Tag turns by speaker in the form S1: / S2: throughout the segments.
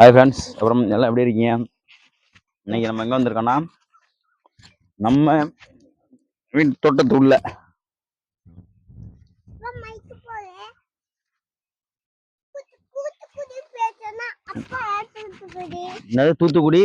S1: Hi friends அப்புறம் எல்லாம் எப்படி இருக்கீங்க? இன்னைக்கு நம்ம எங்கே வந்திருக்கோம்னா நம்ம வீட்டு தோட்டத்து உள்ள என்னது தூத்துக்குடி?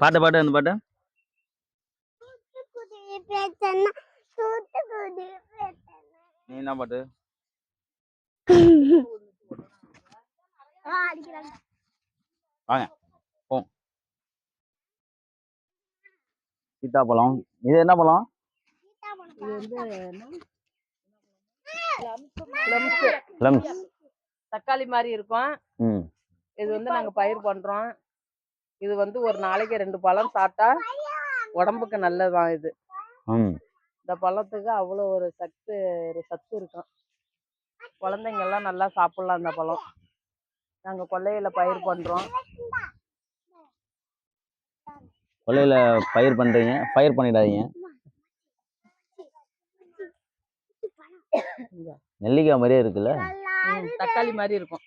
S1: பாட்டு பாட்டு அந்த பாட்டு. நீ என்ன பாட்டு? வாங்க போ. சீத்தாப்பழம் இது என்ன பழம்?
S2: தக்காளி மாதிரி இருக்கும்.
S1: ம்.
S2: இது வந்து நாங்க பயிர் பண்றோம். இது வந்து ஒரு நாளைக்கு ரெண்டு பழம் சாப்பிட்டா உடம்புக்கு நல்லதுதான் இது.
S1: ம்.
S2: இந்த பழத்துக்கு அவ்வளோ ஒரு சத்து ஒரு சத்து இருக்கும். குழந்தைங்க எல்லாம் நல்லா சாப்பிடலாம் இந்த பழம். நாங்க கொல்லையில பயிர் பண்றோம்.
S1: கொல்லையில் பயிர் பண்ணுறீங்க பயிர் பண்ணிடாதீங்க. நெல்லிக்காய் மாதிரியே இருக்குல்ல?
S2: ம், தக்காளி மாதிரி இருக்கும்.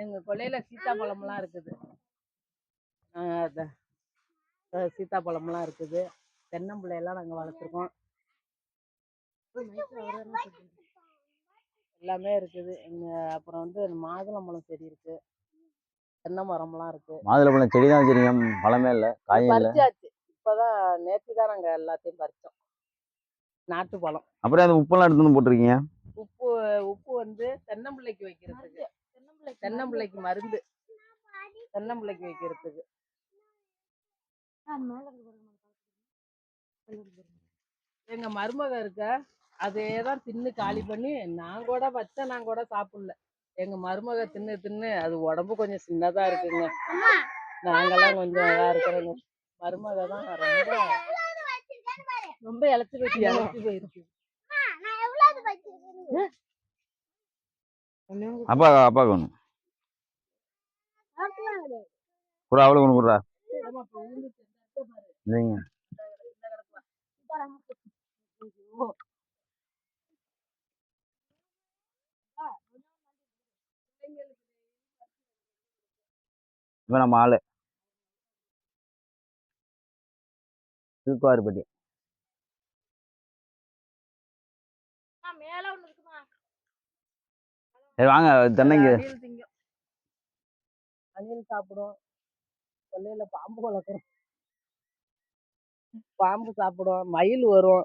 S2: எங்க கொல்லையில சீத்தாப்பழம்லாம் இருக்குது. சீத்தாப்பழம்லாம் இருக்குது. தென்னம்பிள்ளையெல்லாம் நாங்க வளர்த்துருக்கோம். எல்லாமே இருக்குது. எங்க அப்புறம் வந்து மாதுளம்பழம் செடி இருக்கு. தென்னை மரம்லாம் இருக்கு.
S1: மாதுளப்பழம் செடி. தான் வச்சிருக்கீங்க பழமே இல்லை. காயும் இல்லை.
S2: பறிச்சாச்சு. இப்பதான் நேற்று தான் நாங்க எல்லாத்தையும் பறிச்சோம். நாட்டு பழம்.
S1: அப்புறம் அந்த உப்பெல்லாம் எடுத்து வந்து போட்டிருக்கீங்க?
S2: உப்பு உப்பு வந்து தென்னம்பிள்ளைக்கு வைக்கிறதுக்கு. தென்னம்பிள்ளைக்கு மருந்து தென்னம்பிள்ளைக்கு வைக்கிறதுக்கு. எங்க மருமக இருக்க? அதே தான் தின்னு காலி பண்ணி நான் கூட வச்சேன் நான் கூட சாப்பிடல. எங்க மருமக தின்னு தின்னு அது உடம்பு கொஞ்சம் சின்னதா இருக்குங்க. நாங்கெல்லாம் கொஞ்சம் இதா இருக்கிறோங்க. மருமக தான் ரொம்ப ரொம்ப இழைச்சி போயிட்டு இழைச்சி போயிருக்கு
S3: வச்சிருக்கேன்
S1: அப்பா அப்பாவுக்கு
S2: பாரு.
S1: இல்லைங்க.
S2: இந்த கிடக்கு வா.
S1: இவன் நம்ம ஆளு. திருக்குவாரிப்பட்டி. சரி வாங்க தென்னைங்க
S2: அணில் சாப்பிடும். கொல்லையில பாம்பு வளர்க்குறோம். பாம்பு சாப்பிடும் மயில் வரும்.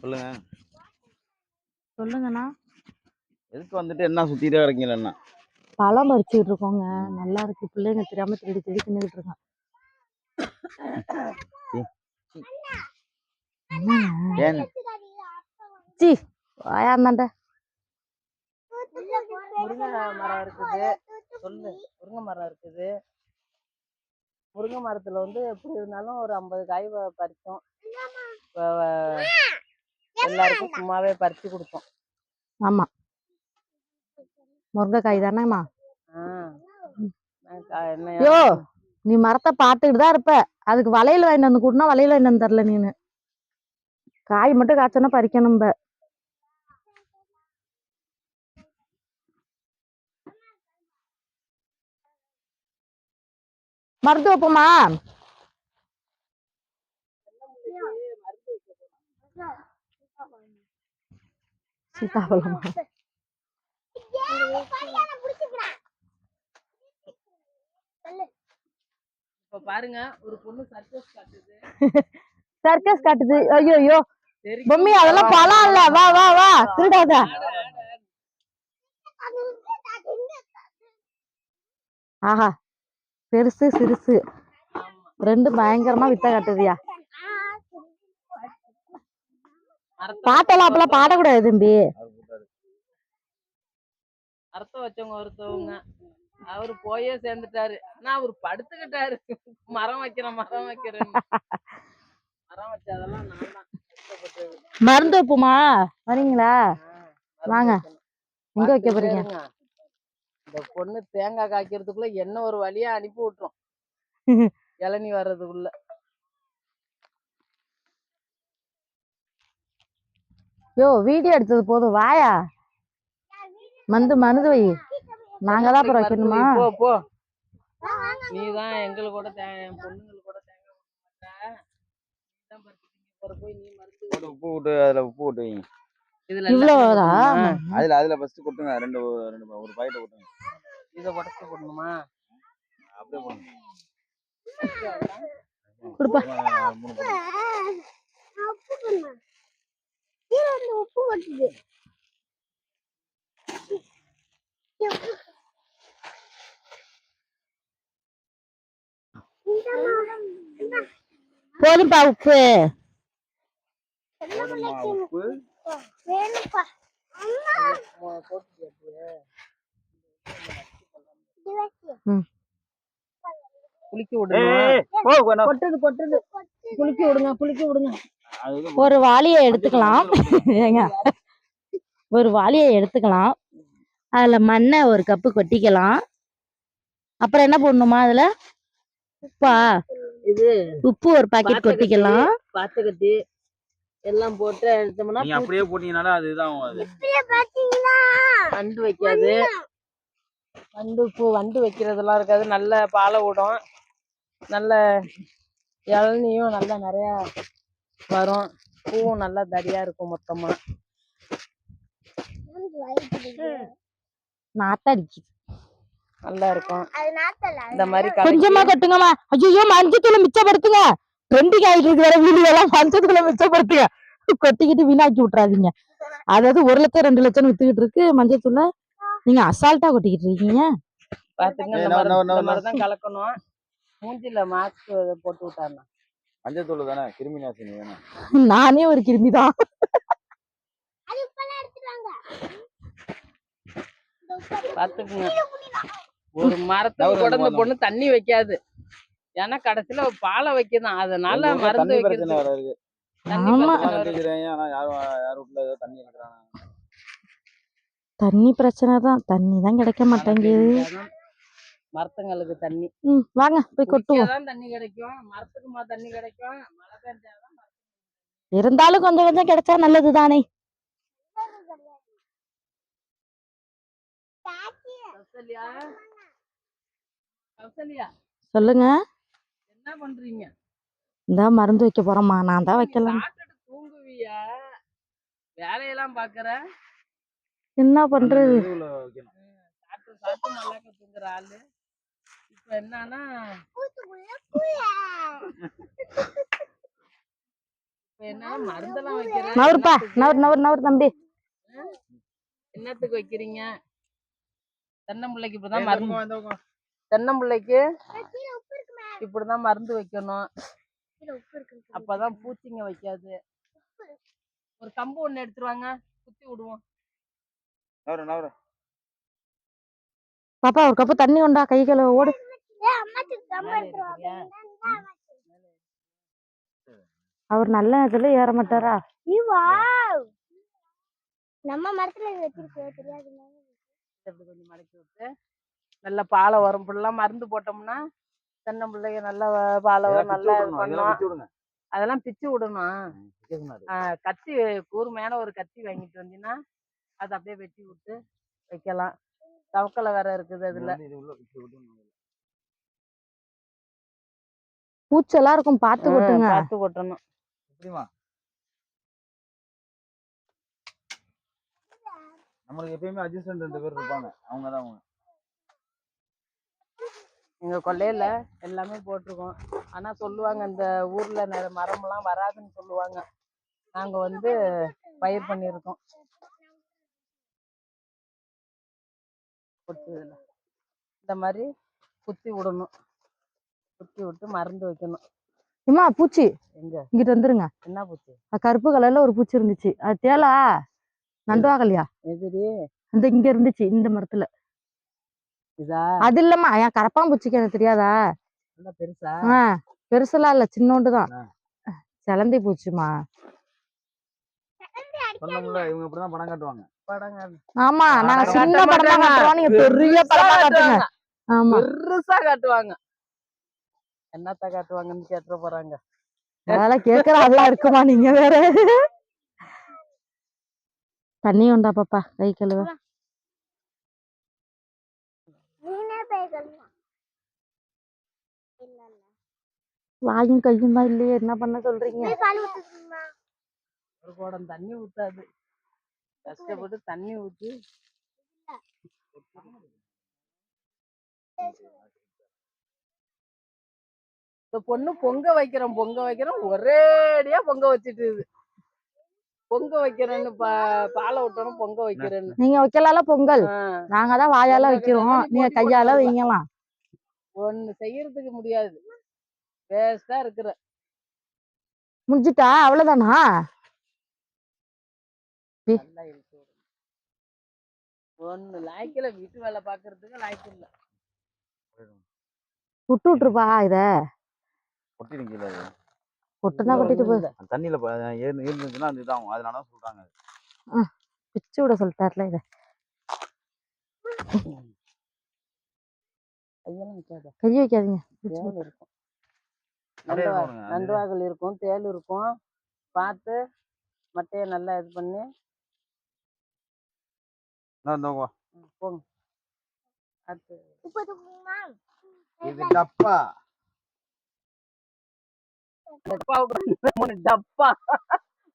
S1: சொல்லுங்க.
S4: சொல்லுங்கண்ணா.
S1: எதுக்கு வந்துட்டு என்ன சுத்திட்டே இருக்கீங்க என்ன
S4: பழம் பறிச்சுட்டு இருக்கோங்க. நல்லா இருக்கு. பிள்ளைங்க தெரியாம திருடி திருடி தின்னுகிட்டு இருக்காங்க. என்னங்க?
S1: ஏன்?
S4: சீ வாயாந்தாண்ட
S2: முருங்கை மரம் இருக்குது. சொல்லு. முருங்கை மரம் இருக்குது. முருங்கை மரத்துல வந்து எப்படி இருந்தாலும் ஒரு ஐம்பது காய் பறிச்சோம். எல்லாருக்கும் சும்மாவே பறிச்சு கொடுத்தோம்
S4: ஆமா. முருங்கைக்காய் தானேம்மா?
S2: ஆ. நான் கா- என்ன
S4: யோ நீ மரத்தை பார்த்துக்கிட்டு தான் இருப்ப. அதுக்கு வளையல் வாங்கிட்டு வந்து கூட்டினா வளையல் வாங்கிட்டு வந்து தரல நீனு. காய் மட்டும் காய்ச்சனா பறிக்கணும். மருந்து வைப்போமா சீதாபலமா
S2: இப்ப பாருங்க ஒரு பொண்ணு சர்க்கஸ் காட்டுது.
S4: சர்க்கஸ் காட்டுது. ஐயோ ஐயோ பொம்மி அதெல்லாம் பழம் இல்ல வா வா. வா திருடாத ஆஹா. பெருசு சிறுசு. ரெண்டு பயங்கரமா வித்த காட்டுதியா
S2: மரத்தை
S4: பாட்டெல்லாம் அப்பெல்லாம் பாடக்கூடாது தம்பி.
S2: அர்த்தம் வச்சவங்க ஒருத்தவங்க. அவரு போயே சேர்ந்துட்டாரு. ஆனா அவர் படுத்துக்கிட்டாரு. மரம் வைக்கிறேன் மரம் வைக்கிறேன் மரம் வச்சதெல்லாம் நான் தான்.
S4: மருந்து வைப்புமா? வரீங்களா? வாங்க. எங்க வைக்க போறீங்க.
S2: இந்த பொண்ணு தேங்காய் காய்க்கிறதுக்குள்ள என்ன ஒரு வழியா அனுப்பி விட்டுரும். இளநி வர்றதுக்குள்ள.
S4: யோ வீடியோ எடுத்தது போதும். வாயா. மந்து மருந்து வை. நாங்க தான் அப்புறம் வைக்கணுமா?
S2: போ போ. நீ தான் எங்களுக்கு கூட பொண்ணுங்களுக்கு கூட
S1: அதுல உப்பு விட்டு வைங்க.
S2: இதுல
S4: இவ்வளவுதா
S1: அதுல அதுல ஃபர்ஸ்ட் கொட்டுங்க. ரெண்டு ரெண்டு ஒரு பாக்கெட் கொட்டுங்க.
S2: இதை உடச்சு போடணுமா
S1: அப்படியே போடுங்க
S4: கொடுப்பா
S1: மூணு போடுங்க.
S3: உப்பு பண்ணா கீழே கொட்டுது
S4: போதும்பா உப்பு.
S2: குளிக்க
S1: நான்
S2: கொட்டுது கொட்டுது. குளிக்க விடுங்க குளிக்க விடுங்க
S4: ஒரு வாளியை எடுத்துக்கலாம். ஏங்க. ஒரு வாளியை எடுத்துக்கலாம். அதுல மண்ணை ஒரு கப்பு கொட்டிக்கலாம். அப்புறம் என்ன போடணுமா அதுல? உப்பா?
S2: இது
S4: உப்பு ஒரு பாக்கெட் கொட்டிக்கலாம்.
S2: பாத்துக்கட்டி எல்லாம் போட்டு எடுத்தோம்னா
S1: அப்படியே போட்டீங்கனால அது இதாகும் அது.
S3: பாத்தீங்களா
S2: வண்டு வைக்காது. வண்டு. பூ வண்டு வைக்கிறதெல்லாம் இருக்காது. நல்ல பாலை விடும் நல்ல இளநியும் நல்லா நிறையா வரும் பூவும் நல்லா தடியா இருக்கும் மொத்தமா.
S4: நாத்தடிச்சு
S2: நல்லா இருக்கும்.
S3: அது நாத்தல
S2: இந்த மாதிரி
S4: கொஞ்சமா கொட்டுங்கம்மா. ஐயோ மஞ்சத்தூளை மிச்சப்படுத்துங்க. ட்ரெண்டிங் ஆயிட்டு இருக்கிற வீடியோ எல்லாம் மஞ்சத்தூளை மிச்சப்படுத்துங்க. கொட்டிக்கிட்டு வீணாக்கி விட்டுறாதீங்க. அதாவது ஒரு லட்சம் ரெண்டு லட்சம் வித்துக்கிட்டு இருக்கு மஞ்சத்தூளை. நீங்க அசால்ட்டா கொட்டிக்கிட்டு இருக்கீங்க.
S2: பாத்துங்க கலக்கணும். மூஞ்சில மாஸ்க் போட்டு விட்டாருண்ணா
S1: மஞ்சள் தூள் தானே? கிருமி நாசினி வேணும்
S4: நானே ஒரு கிருமி தான்
S2: பாத்துக்குங்க ஒரு இந்த
S1: வாங்க.
S2: பொண்ணு தண்ணி வைக்காது. ஏன்னா கடைசியில பாலை வைக்கதான். அதனால மருந்து வைக்கிறது தண்ணி
S4: ஆமா.
S2: பிரச்சனை
S4: தான் தண்ணி தான் கிடைக்க மாட்டேங்குது.
S2: மரத்துங்களுக்கு தண்ணி.
S4: வாங்க போய் கொட்டுவோம்.
S2: தண்ணி கிடைக்கும். மரத்துக்குமா தண்ணி கிடைக்கும். மழை பெஞ்சாதான்
S4: இருந்தாலும் கொஞ்சம் கொஞ்சம் கிடைச்சா நல்லது தானே சொல்லுங்க.
S2: என்ன பண்றீங்க?
S4: இந்த மருந்து வைக்க போறோம்மா. நான் தான் வைக்கலாம்
S2: சாப்பிட்டுட்டு தூங்குவியா? வேலையெல்லாம் பாக்குற?
S4: என்ன பண்றது?
S2: சாப்பிட்டு சாப்பிட்டு நல்லா தூங்குற ஆளு. இப்ப என்னன்னா இப்ப என்ன மருந்தெல்லாம் வைக்கிற
S4: நவருப்பா
S2: என்னத்துக்கு?
S4: நவர் நவர் நவர் தம்பி.
S2: என்னத்துக்கு வைக்கிறீங்க? தென்னம்பிள்ளைக்கு இப்படிதான் மருந்து. தென்னம்பிள்ளைக்கு
S3: கீழே உப்பு இருக்குமே
S2: இப்படிதான் மருந்து வைக்கணும்.
S3: கீழே உப்பு இருக்கு
S2: அப்பதான் பூச்சிங்க வைக்காது. ஒரு கம்பு ஒண்ணு எடுத்துருவாங்க. குத்தி விடுவோம்.
S1: நவரு, நவரு.
S4: பாப்பா ஒரு கப்பு தண்ணி உண்டா? கை கழுவ ஓடு. அவர் நல்ல இதுல ஏற மாட்டாரா
S3: நம்ம மரத்துல இது வச்சிருக்கு தெரியாது
S2: கொஞ்சம் மடக்கி விட்டு நல்ல பாலை வரும் ஃபுல்லா மருந்து போட்டோம்னா தென்னம்பிள்ளைங்க நல்லா வ- பாலை வரும் நல்லா இது பண்ணும். அதெல்லாம் பிச்சு விடணும் கத்தி கூர்மையான ஒரு கத்தி வாங்கிட்டு வந்தீங்கன்னா அதை அப்படியே வெட்டி விட்டு வைக்கலாம். தவக்கலை வேற இருக்குது அதுல.
S4: பூச்செல்லாம் இருக்கும் பார்த்து
S2: ஆ,
S4: கொட்டுங்க.
S2: பார்த்து கொட்டணும்?
S1: நம்மளுக்கு எப்பயுமே அட்ஜஸ்டன்ட் ரெண்டு பேர் இருப்பாங்க. அவங்க தான் அவங்க.
S2: எங்க கொல்லையில எல்லாமே போட்டிருக்கோம். ஆனா சொல்லுவாங்க இந்த ஊர்ல நிறைய மரம்லாம் வராதுன்னு சொல்லுவாங்க. நாங்க வந்து பயிர் பண்ணியிருக்கோம். கொட்டுதுல இந்த மாதிரி குத்தி விடணும். குத்தி விட்டு மருந்து வைக்கணும்.
S4: ஏம்மா பூச்சி.
S2: எங்க?
S4: இங்கிட்டு வந்துருங்க.
S2: என்ன பூச்சி?
S4: கருப்பு கலர்ல ஒரு பூச்சி இருந்துச்சு. அது தேலா. நண்டுவாகலையா
S2: எதிரி
S4: அந்த இங்க இருந்துச்சு இந்த மரத்துல.
S2: இதா?
S4: அது இல்லம்மா என் கரப்பாம்பூச்சிக்கு எனக்கு தெரியாதா?
S2: நல்லா பெருசா?
S4: ஆ பெருசெல்லாம் இல்ல சின்னோண்டு தான்.
S1: ஆ.
S4: சிலந்தி பூச்சிமா ஆமா நாங்க சின்ன படம் நீங்க பெரிய படமா காட்டுங்க. ஆமா.
S2: பெருசா காட்டுவாங்க. என்னத்த காட்டுவாங்கன்னு கேட்டுற போறாங்க.
S4: அதெல்லாம் கேட்கற அதெல்லாம் இருக்குமா நீங்க வேற? தண்ணி உண்டா பாப்பா? கை கழுவ. வாயும் கையும் தான் இல்லையே? என்ன பண்ண சொல்றீங்க?
S3: போய் பால் ஊத்துமா
S2: ஒரு குடம் தண்ணி ஊத்தாது. கஷ்டப்பட்டு தண்ணி ஊத்தி. இந்த பொண்ணு பொங்க வைக்கிறோம் பொங்க வைக்கிறோம் ஒரேடியா பொங்க வச்சுட்டு. பொங்க வைக்கிறேன்னு பாலை விட்டோன்னு பொங்க வைக்கிறேன்னு.
S4: நீங்க வைக்கலால பொங்கல். நாங்க தான் வாயால வைக்கிறோம் நீங்க கையால. வைங்கலாம்.
S2: ஒண்ணு செய்யறதுக்கு முடியாது. வேஸ்டா இருக்கிற.
S4: முடிஞ்சுட்டா? அவ்வளவுதானா.
S2: ஒண்ணு லாய்க்கல வீட்டு வேலை பாக்குறதுக்கு லாய்க்கு இல்ல.
S4: விட்டு விட்டுருப்பா இத?
S1: கொட்டி நிக்கல அது?
S4: கொட்டுனா கொட்டிட்டு போ
S2: இல்ல.
S1: அந்த தண்ணியில ப- ஏறு இருந்துச்சுன்னா அது இதாகும் அதனால தான் சொல்றாங்க
S4: பிச்சு விட சொல்லிட்டார்ல இத. கை வைக்காதீங்க
S2: இருக்கும்
S1: அப்படியே
S2: நண்டு வா-
S1: போடுங்க. அது-
S2: நண்டு வாகல் இருக்கும் தேள் இருக்கும். பார்த்து மட்டையை நல்லா இது பண்ணி. போங்க. அடுத்து.
S1: இது டப்பா.
S2: மூணு டப்பா.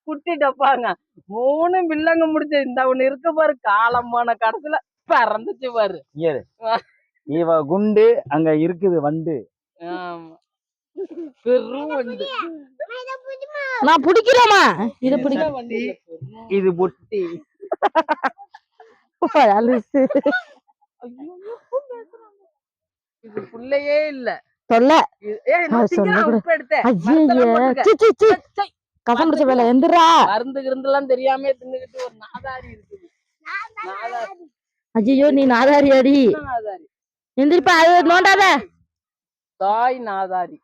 S2: குட்டி டப்பாங்க. மூணு பில்லங்க முடிச்சு இந்த ஒண்ணு இருக்கு பாரு காலமான கடைசியில பறந்துச்சு பாரு.
S1: இவ குண்டு அங்க இருக்குது வண்டு.
S2: பெரும் வண்டி.
S3: இதை புடிமா
S4: நான் பிடிக்கிறோமா இத பிடி
S2: பெரிய வண்டி
S1: இது புட்டி
S4: அலுசு.
S2: இது புள்ளையே இல்ல.
S4: சை, கசம் பிடிச்ச வேலை எந்திரா.
S2: மருந்து கிருந்தெல்லாம் தெரியாம தின்னுகிட்டு ஒரு நாதாரி இருக்குது.
S4: ஐயோ நீ நாதாரி? அடி எந்திரிப்பா அது நோண்டாத.
S2: தாய் நாதாரி.